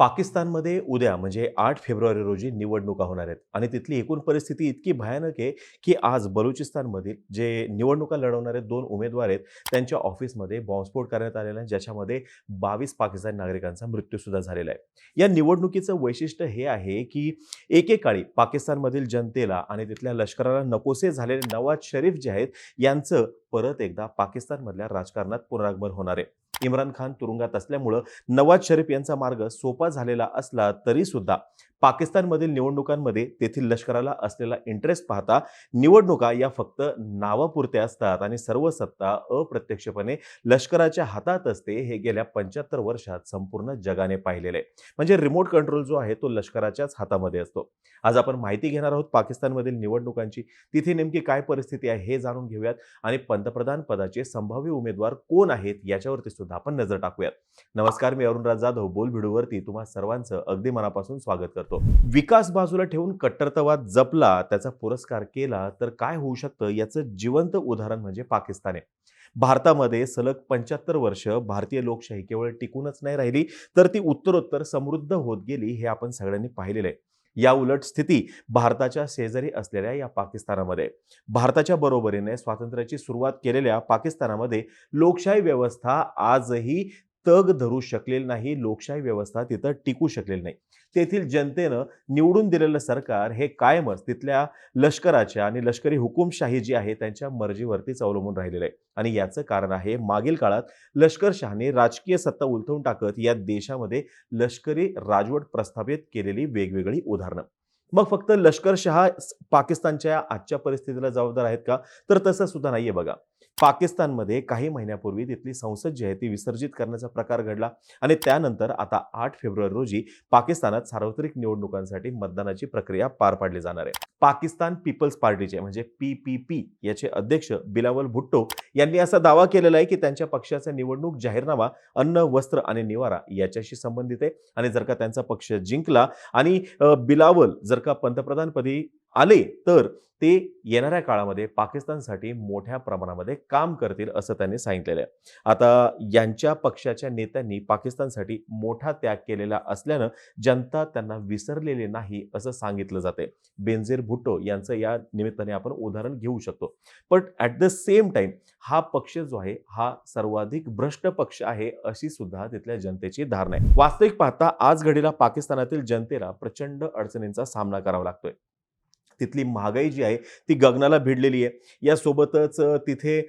पाकिस्तानमध्ये उद्या म्हणजे आठ फेब्रुवारी रोजी निवडणुका होणार आहेत. आणि तिथली एकूण परिस्थिती इतकी भयानक आहे की आज बलुचिस्तानमधील जे निवडणुका लढवणारे दोन उमेदवार आहेत त्यांच्या ऑफिसमध्ये बॉम्बस्फोट करण्यात आलेला आहे ज्याच्यामध्ये बावीस पाकिस्तानी नागरिकांचा मृत्यूसुद्धा झालेला आहे. या निवडणुकीचं वैशिष्ट्य हे आहे की एकेकाळी पाकिस्तानमधील जनतेला आणि तिथल्या लष्कराला नकोसे झालेले नवाज शरीफ जे आहेत यांचं परत एकदा पाकिस्तानमधल्या राजकारणात पुनरागमन होणार आहे. इम्रान खान तुरुंगात असल्यामुळं नवाज शरीफ यांचा मार्ग सोपा झालेला असला तरी सुद्धा पाकिस्तानमधील निवडणुकांमध्ये तेथील लष्कराला असलेला इंटरेस्ट पाहता निवडणुका या फक्त नावापुरत्या असतात आणि सर्व सत्ता अप्रत्यक्षपणे लष्कराच्या हातात असते हे गेल्या पंच्याहत्तर वर्षात संपूर्ण जगाने पाहिलेलं आहे. म्हणजे रिमोट कंट्रोल जो आहे तो लष्कराच्याच हातामध्ये असतो. आज आपण माहिती घेणार आहोत पाकिस्तानमधील निवडणुकांची. तिथे नेमकी काय परिस्थिती आहे हे जाणून घेऊयात. आणि पंतप्रधान पदाचे संभाव्य उमेदवार कोण आहेत याच्यावरती सुद्धा आपण नजर टाकूयात. नमस्कार मी अरुणराज जाधव बोल व्हिडिओवरती तुम्हा सर्वांचं अगदी मनापासून स्वागत करतो. विकास बाजूला ठेवून कट्टरतावाद जपला त्याचा पुरस्कार केला तर काय होऊ शकतं? याचं जिवंत उदाहरण म्हणजे पाकिस्तान आहे. भारतामध्ये सलग पंच्याहत्तर वर्ष भारतीय लोकशाही केवळ टिकूनच नाही राहिली तर ती उत्तरोत्तर समृद्ध होत गेली हे आपण सगळ्यांनी पाहिलेलं आहे. या उलट स्थिती भारताच्या शेजारी असलेल्या या पाकिस्तानामध्ये. भारताच्या बरोबरीने स्वातंत्र्याची सुरुवात केलेल्या पाकिस्तानामध्ये लोकशाही व्यवस्था आजही तग धरू शकलेली नाही लोकशाही व्यवस्था तिथं टिकू शकलेली नाही. तेथील जनतेनं निवडून दिलेलं सरकार हे कायमच तिथल्या लष्कराच्या आणि लष्करी हुकुमशाही जी आहे त्यांच्या मर्जीवरतीच अवलंबून राहिलेलं आहे. आणि याचं कारण आहे मागील काळात लष्करशहाने राजकीय सत्ता उलथवून टाकत या देशामध्ये लष्करी राजवट प्रस्थापित केलेली वेगवेगळी उदाहरणं. मग फक्त लष्करशहा पाकिस्तानच्या आजच्या परिस्थितीला जबाबदार आहेत का? तर तसं सुद्धा नाहीये बघा. पाकिस्तानमध्ये काही महिन्यापूर्वी तिथली संसद जी आहे ती विसर्जित करण्याचा प्रकार घडला आणि त्यानंतर आता आठ फेब्रुवारी रोजी पाकिस्तानात सार्वत्रिक निवडणुकांसाठी मतदानाची प्रक्रिया पार पाडली जाणार आहे. पाकिस्तान पीपल्स पार्टीचे म्हणजे पी पी पी याचे अध्यक्ष बिलावल भुट्टो यांनी असा दावा केलेला आहे की त्यांच्या पक्षाचा निवडणूक जाहीरनामा अन्न वस्त्र आणि निवारा याच्याशी संबंधित आहे. आणि जर का त्यांचा पक्ष जिंकला आणि बिलावल जर का पंतप्रधानपदी आले तर ते येणाऱ्या काळामध्ये पाकिस्तानसाठी मोठ्या प्रमाणामध्ये काम करतील असं त्यांनी सांगितलेलं आहे. आता यांच्या पक्षाच्या नेत्यांनी पाकिस्तानसाठी मोठा त्याग केलेला असल्यानं जनता त्यांना विसरलेली नाही असं सांगितलं जाते बेनझीर भुट्टो यांचं या निमित्ताने आपण उदाहरण घेऊ शकतो. पण ॲट द सेम टाइम हा पक्ष जो आहे हा सर्वाधिक भ्रष्ट पक्ष आहे अशी सुद्धा तिथल्या जनतेची धारणा आहे. वास्तविक पाहता आज घडीला पाकिस्तानातील जनतेला प्रचंड अडचणींचा सामना करावा लागतोय. तिथली महागाई जी आहे ती गगनाला भिडलेली आहे. यासोबतच तिथे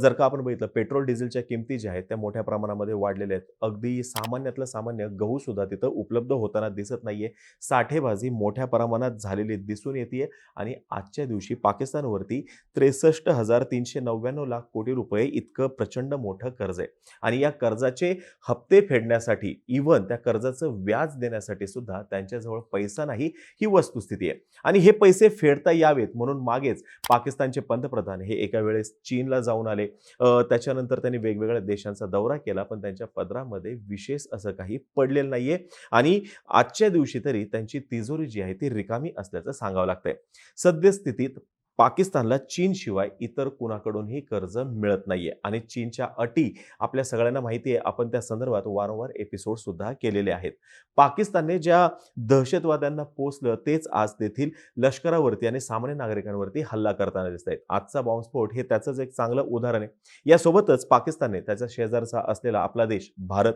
जर का आपण बघितलं पेट्रोल डिझेलच्या किमती ज्या आहेत त्या मोठ्या प्रमाणामध्ये वाढलेल्या आहेत. अगदी सामान्यातलं सामान्य गहू सुद्धा तिथं उपलब्ध होताना दिसत नाहीये. साठेबाजी मोठ्या प्रमाणात झालेली दिसून येते आणि आजच्या दिवशी पाकिस्तानवरती त्रेसष्ट हजार तीनशे नव्याण्णव लाख कोटी रुपये इतकं प्रचंड मोठं कर्ज आहे. आणि या कर्जाचे हप्ते फेडण्यासाठी इव्हन त्या कर्जाचं व्याज देण्यासाठी सुद्धा त्यांच्याजवळ पैसा नाही ही वस्तुस्थिती आहे. आणि हे पैसे फेडता यावेत म्हणून मागेच पाकिस्तानचे पंतप्रधान हे एका वेळेस चीनला जाऊन आले. त्याच्यानंतर त्यांनी वेगवेगळ्या देशांचा दौरा केला पण त्यांच्या पदरामध्ये विशेष असं काही पडलेलं नाहीये. आणि आजच्या दिवशी तरी त्यांची तिजोरी जी आहे ती रिकामी असल्याचं सांगावं लागतंय. सद्यस्थितीत पाकिस्तानला चीनशिवाय इतर कुणाकडूनही कर्ज मिळत नाहीये. आणि चीनच्या अटी आपल्या सगळ्यांना माहिती आहे. आपण त्या संदर्भात वारंवार एपिसोड सुद्धा केलेले आहेत. पाकिस्तानने ज्या दहशतवाद्यांना पोचलं तेच आज तेथील लष्करावरती आणि सामान्य नागरिकांवरती हल्ला करताना दिसत आहेत. आजचा बॉम्बस्फोट हे त्याचंच एक चांगलं उदाहरण आहे. यासोबतच पाकिस्तानने त्याच्या शेजारचा असलेला आपला देश भारत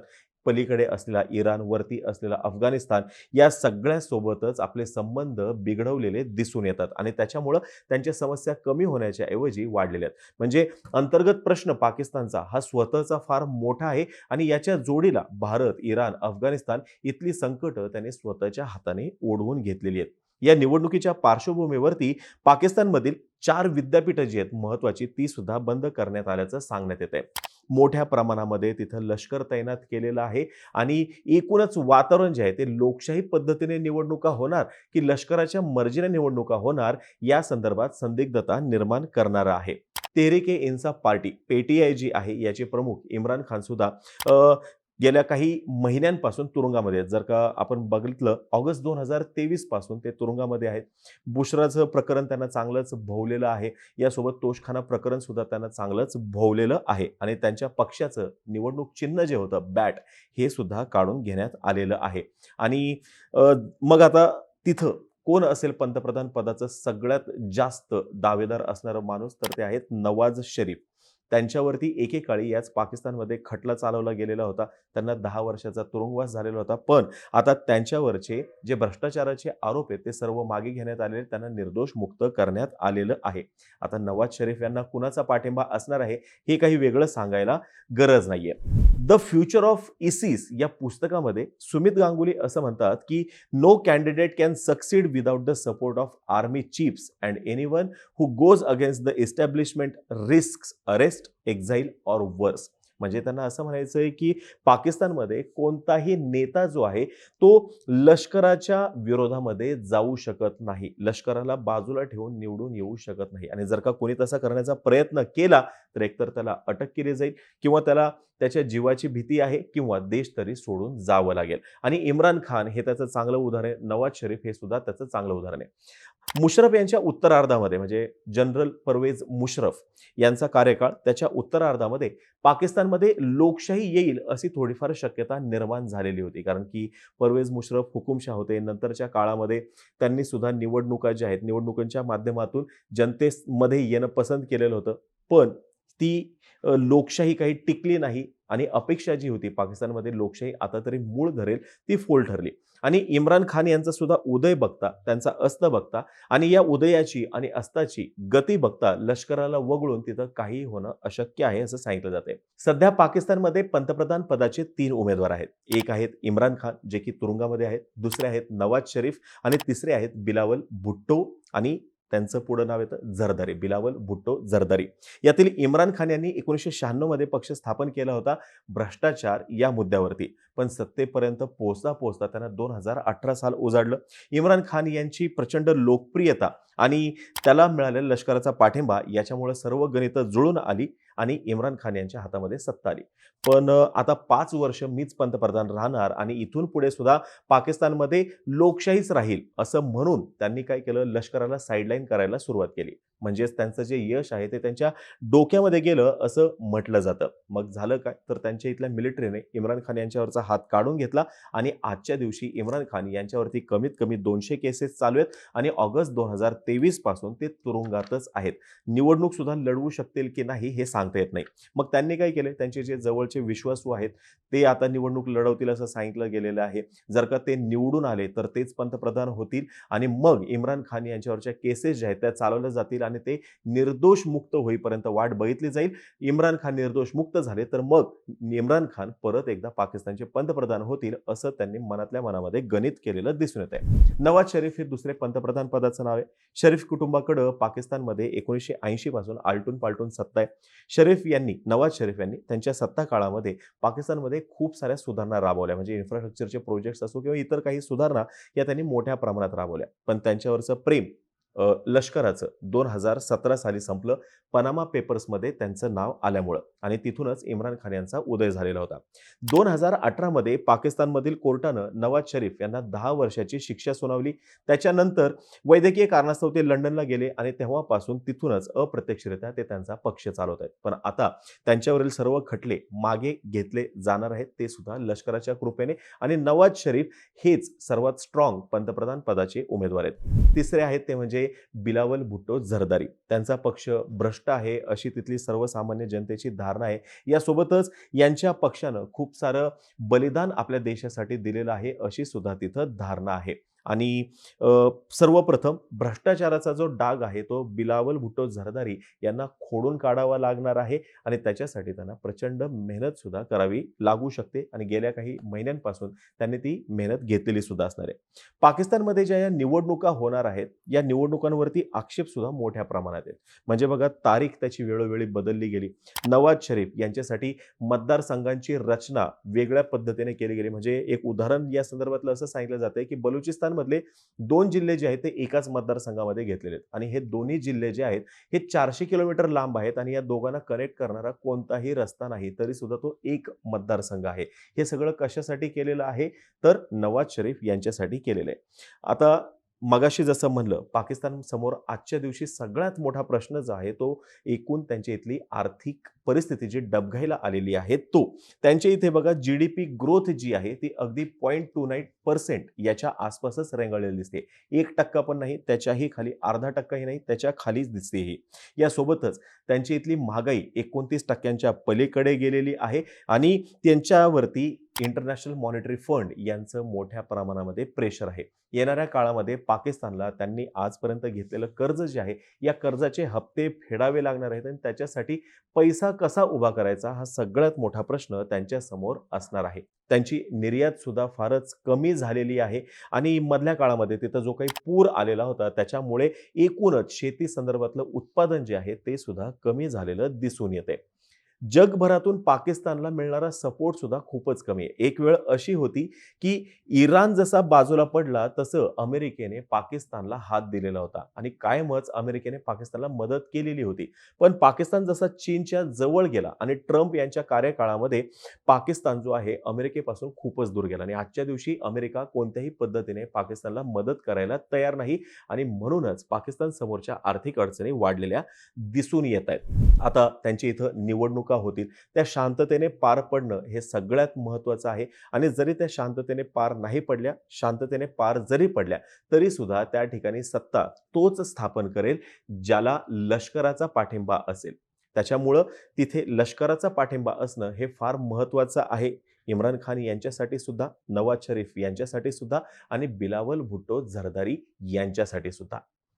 पलीकडे असलेला इराण वरती असलेला अफगाणिस्तान या सगळ्यासोबतच आपले संबंध बिघडवलेले दिसून येतात आणि त्याच्यामुळं त्यांच्या समस्या कमी होण्याच्या ऐवजी वाढलेल्या आहेत. म्हणजे अंतर्गत प्रश्न पाकिस्तानचा हा स्वतःचा फार मोठा आहे आणि याच्या जोडीला भारत इराण अफगाणिस्तान इथली संकट त्यांनी स्वतःच्या हाताने ओढवून घेतलेली आहेत. या निवडणुकीच्या पार्श्वभूमीवरती पाकिस्तानमधील चार विद्यापीठं जी आहेत महत्वाची ती सुद्धा बंद करण्यात आल्याचं सांगण्यात येत आहे मोठ्या प्रमाणामध्ये तिथं लष्कर तैनात केलेलं आहे. आणि एकूणच वातावरण जे आहे ते लोकशाही पद्धतीने निवडणुका होणार की लष्कराच्या मर्जीने निवडणुका होणार या संदर्भात संदिग्धता निर्माण करणारं आहे. तेरेके इन्साफ पार्टी पेटीआय जी आहे याचे प्रमुख इम्रान खान सुद्धा. गेल्या काही महिन्यांपासून तुरुंगामध्ये आहेत. जर का आपण बघितलं ऑगस्ट दोन हजार तेवीसपासून ते तुरुंगामध्ये आहेत. बुशराचं प्रकरण त्यांना चांगलंच भोवलेलं आहे. यासोबत तोषखाना प्रकरण सुद्धा त्यांना चांगलंच भोवलेलं आहे. आणि त्यांच्या पक्षाचं निवडणूक चिन्ह जे होतं बॅट हे सुद्धा काढून घेण्यात आलेलं आहे. आणि मग आता तिथं कोण असेल पंतप्रधान पदाचं सगळ्यात जास्त दावेदार असणारं माणूस? तर ते आहेत नवाज शरीफ. त्यांच्यावरती एकेकाळी याच पाकिस्तानमध्ये खटला चालवला गेलेला होता. त्यांना दहा वर्षाचा तुरुंगवास झालेला होता. पण आता त्यांच्यावरचे जे भ्रष्टाचाराचे आरोप आहेत ते सर्व मागे घेण्यात आलेले त्यांना निर्दोष मुक्त करण्यात आलेलं आहे. आता नवाज शरीफ यांना कुणाचा पाठिंबा असणार आहे हे काही वेगळं सांगायला गरज नाहीये. द फ्युचर ऑफ इसिस या पुस्तकामध्ये सुमित गांगुली असं म्हणतात की no candidate can succeed without the support of army chiefs and any one who goes against the establishment risk arrest exile or worse. म्हणजे त्यांना असं म्हणायचं आहे की पाकिस्तानमध्ये कोणताही नेता जो आहे तो लष्कराच्या विरोधामध्ये जाऊ शकत नाही. लष्कराला बाजूला ठेवून निवडून येऊ शकत नाही. आणि जर का कोणी तसा करण्याचा प्रयत्न केला तर एकतर त्याला अटक केली जाईल किंवा त्याला त्याच्या जीवाची भीती आहे किंवा देश तरी सोडून जावं लागेल. आणि इम्रान खान हे त्याचं चांगलं उदाहरण आहे. नवाज शरीफ हे सुद्धा त्याचं चांगलं उदाहरण आहे. मुशरफ यांच्या उत्तरार्धामध्ये म्हणजे जनरल परवेज मुशरफ यांचा कार्यकाळ त्याच्या उत्तरार्धामध्ये पाकिस्तान पाकिस्तानमध्ये लोकशाही येईल अशी थोडीफार शक्यता निर्माण झालेली होती. कारण की परवेज मुश्रफ हुकुमशाह होते. नंतरच्या काळामध्ये त्यांनी सुद्धा निवडणुका ज्या आहेत निवडणुकांच्या माध्यमातून जनतेमध्ये येणं पसंत केलेलं होतं. पण ती लोकशाही काही टिकली नाही. आणि अपेक्षा जी होती पाकिस्तानमध्ये लोकशाही आता तरी मूळ धरेल ती फोल ठरली. आणि इम्रान खान यांचा सुद्धा उदय बघता त्यांचा अस्त बघता आणि या उदयाची आणि अस्ताची गती बघता लष्कराला वगळून तिथं काही होणं अशक्य आहे असं सांगितलं जाते सध्या पाकिस्तानमध्ये पंतप्रधान पदाचे तीन उमेदवार आहेत. एक आहेत इम्रान खान जे की तुरुंगामध्ये आहेत. दुसरे आहेत नवाज शरीफ आणि तिसरे आहेत बिलावल भुट्टो आणि त्यांचं पुढं नाव येतं झरदारी बिलावल भुट्टो झरदारी यातील इम्रान खान यांनी एकोणीसशे शहाण्णवमध्ये पक्ष स्थापन केला होता भ्रष्टाचार या मुद्द्यावरती. पण सत्तेपर्यंत पोहोचता पोहोचता त्यांना दोन हजार अठरा साल उजाडलं. इम्रान खान यांची प्रचंड लोकप्रियता आणि त्याला मिळालेला लष्कराचा पाठिंबा याच्यामुळे सर्व गणितं जुळून आली. आणि इम्रान खान यांच्या हातामध्ये सत्ता आली. पण आता पाच वर्ष मीच पंतप्रधान राहणार आणि इथून पुढे सुद्धा पाकिस्तानमध्ये लोकशाहीच राहील असं म्हणून त्यांनी काय केलं? लष्कराला साईडलाईन करायला सुरुवात केली. म्हणजेच त्यांचं जे यश आहे ते त्यांच्या डोक्यामध्ये गेलं असं म्हटलं जातं. मग झालं काय? तर त्यांच्या इथल्या मिलिटरीने इम्रान खान यांच्यावरचा हात काढून घेतला आणि आजच्या दिवशी इम्रान खान यांच्यावरती कमीत कमी दोनशे केसेस चालू आहेत आणि ऑगस्ट दोन हजार तेवीसपासून ते तुरुंगातच आहेत. निवडणूक सुद्धा लढवू शकतील की नाही हे सांगता येत नाही. मग त्यांनी काय केले? त्यांचे जे जवळचे विश्वासू आहेत ते आता निवडणूक लढवतील असं सांगितलं गेलेलं आहे. जर का ते निवडून आले तर तेच पंतप्रधान होतील आणि मग इम्रान खान यांच्यावरच्या केसेस ज्या आहेत त्या चालवल्या जातील आणि ते निर्दोष मुक्त होईपर्यंत वाट बघितली जाईल. इम्रान खान निर्दोष मुक्त झाले तर मग इम्रान खान परत एकदा पाकिस्तानचे पंतप्रधान होतील असं त्यांनी मनातल्या मनामध्ये गणित केलेलं दिसून येत आहे नवाज शरीफ हे दुसरे पंतप्रधान पदाचं नाव आहे. शरीफ कुटुंबाकडं पाकिस्तानमध्ये एकोणीसशे ऐंशी पासून आलटून पालटून सत्ता आहे. शरीफ यांनी नवाज शरीफ यांनी त्यांच्या सत्ता काळामध्ये पाकिस्तानमध्ये खूप साऱ्या सुधारणा राबवल्या. म्हणजे इन्फ्रास्ट्रक्चरचे प्रोजेक्ट्स असो किंवा इतर काही सुधारणा या त्यांनी मोठ्या प्रमाणात राबवल्या. पण त्यांच्यावरचं प्रेम लष्कराचं. दोन हजार सतरा साली संपलं पनामा पेपर्समध्ये त्यांचं नाव आल्यामुळं आणि तिथूनच इम्रान खान यांचा उदय झालेला होता. दोन हजार अठरामध्ये पाकिस्तानमधील कोर्टानं नवाज शरीफ यांना दहा वर्षाची शिक्षा सुनावली. त्याच्यानंतर वैद्यकीय कारणास्तव ते लंडनला गेले आणि तेव्हापासून तिथूनच अप्रत्यक्षरित्या ते त्यांचा पक्ष चालवत आहेत पण आता त्यांच्यावरील सर्व खटले मागे घेतले जाणार आहेत ते सुद्धा लष्कराच्या कृपेने आणि नवाज शरीफ हेच सर्वात स्ट्रॉंग पंतप्रधान पदाचे उमेदवार आहेत. तिसरे आहेत ते म्हणजे बिलावल भुट्टो झरदारी त्यांचा पक्ष भ्रष्ट आहे अशी तिथली सर्वसामान्य जनतेची धारणा आहे. यासोबतच यांच्या पक्षानं खूप सारं बलिदान आपल्या देशासाठी दिलेलं आहे अशी सुद्धा तिथं धारणा आहे. आणि सर्वप्रथम भ्रष्टाचाराचा जो डाग आहे तो बिलावल भुट्टो झरदारी यांना खोडून काढावा लागणार आहे आणि त्याच्यासाठी त्यांना प्रचंड मेहनत सुद्धा करावी लागू शकते आणि गेल्या काही महिन्यांपासून त्यांनी ती मेहनत घेतलेली सुद्धा असणार आहे. पाकिस्तानमध्ये ज्या या निवडणुका होणार आहेत या निवडणुकांवरती आक्षेप सुद्धा मोठ्या प्रमाणात आहेत. म्हणजे बघा तारीख त्याची वेळोवेळी बदलली गेली. नवाज शरीफ यांच्यासाठी मतदारसंघांची रचना वेगळ्या पद्धतीने केली गेली. म्हणजे एक उदाहरण या संदर्भातलं असं सांगितलं जातंय की बलुचिस्तान राजस्थानमधले दोन जिल्हे जे आहेत ते एकाच मतदारसंघामध्ये घेतलेले आहेत. आणि हे दोन्ही जिल्हे जे आहेत हे चारशे किलोमीटर लांब आहेत आणि या दोघांना कनेक्ट करणारा कोणताही रस्ता नाही तरी सुद्धा तो एक मतदारसंघ आहे. हे सगळं कशासाठी केलेलं आहे? तर नवाज शरीफ यांच्यासाठी केलेलं आहे. आता मगाशी जसं म्हणलं पाकिस्तान समोर आजच्या दिवशी सगळ्यात मोठा प्रश्न जो आहे तो एकूण त्यांच्या इथली आर्थिक परिस्थिती जी डबघाईला आलेली आहे तो. त्यांच्या इथे बघा जी डी पी ग्रोथ जी आहे ती अगदी पॉईंट टू नाईन पर्सेंट याच्या आसपासच रेंगाळलेली दिसते. एक टक्का पण नाही त्याच्याही खाली अर्धा टक्काही नाही त्याच्या खालीच दिसते ही. यासोबतच त्यांची इथली महागाई एकोणतीस टक्क्यांच्या पलीकडे गेलेली आहे आणि त्यांच्यावरती इंटरनॅशनल मॉनिटरी फंड यांचं मोठ्या प्रमाणामध्ये प्रेशर आहे. येणाऱ्या काळामध्ये पाकिस्तानला त्यांनी आजपर्यंत घेतलेलं कर्ज जे आहे या कर्जाचे हप्ते फेडावे लागणार आहेत आणि त्याच्यासाठी पैसा कसा उभा करायचा हा सगळ्यात मोठा प्रश्न त्यांच्यासमोर असणार आहे. त्यांची निर्यात सुद्धा फारच कमी झालेली आहे आणि मधल्या काळामध्ये तिथं जो काही पूर आलेला होता त्याच्यामुळे एकूणच शेती संदर्भातलं उत्पादन जे आहे ते सुद्धा कमी झालेलं दिसून येते जगभरातून पाकिस्तानला मिळणारा सपोर्ट सुद्धा खूपच कमी आहे. एक वेळ अशी होती की इराण जसा बाजूला पडला तसं अमेरिकेने पाकिस्तानला हात दिलेला होता. आणि कायमच अमेरिकेने पाकिस्तानला मदत केलेली होती. पण पाकिस्तान जसा चीनच्या जवळ गेला आणि ट्रम्प यांच्या कार्यकाळामध्ये पाकिस्तान जो आहे अमेरिकेपासून खूपच दूर गेला. आणि आजच्या दिवशी अमेरिका कोणत्याही पद्धतीने पाकिस्तानला मदत करायला तयार नाही आणि म्हणूनच पाकिस्तान समोरच्या आर्थिक अडचणी वाढलेल्या दिसून येत आहेत. आता त्यांच्या इथं निवडणूक होतील. त्या शांततेने पार पडणं हे सगळ्यात महत्त्वाचं आहे. आणि जरी त्या शांततेने पार नाही पडल्या शांततेने पार जरी पडल्या तरी सुद्धा त्या ठिकाणी सत्ता तोच स्थापन करेल ज्याला लष्कराचा पाठिंबा असेल. त्याच्यामुळं तिथे लष्कराचा पाठिंबा असणं हे फार महत्त्वाचं आहे. इम्रान खान यांच्यासाठी सुद्धा नवाज शरीफ यांच्यासाठी सुद्धा आणि बिलावल भुट्टो झरदारी यांच्यासाठी सुद्धा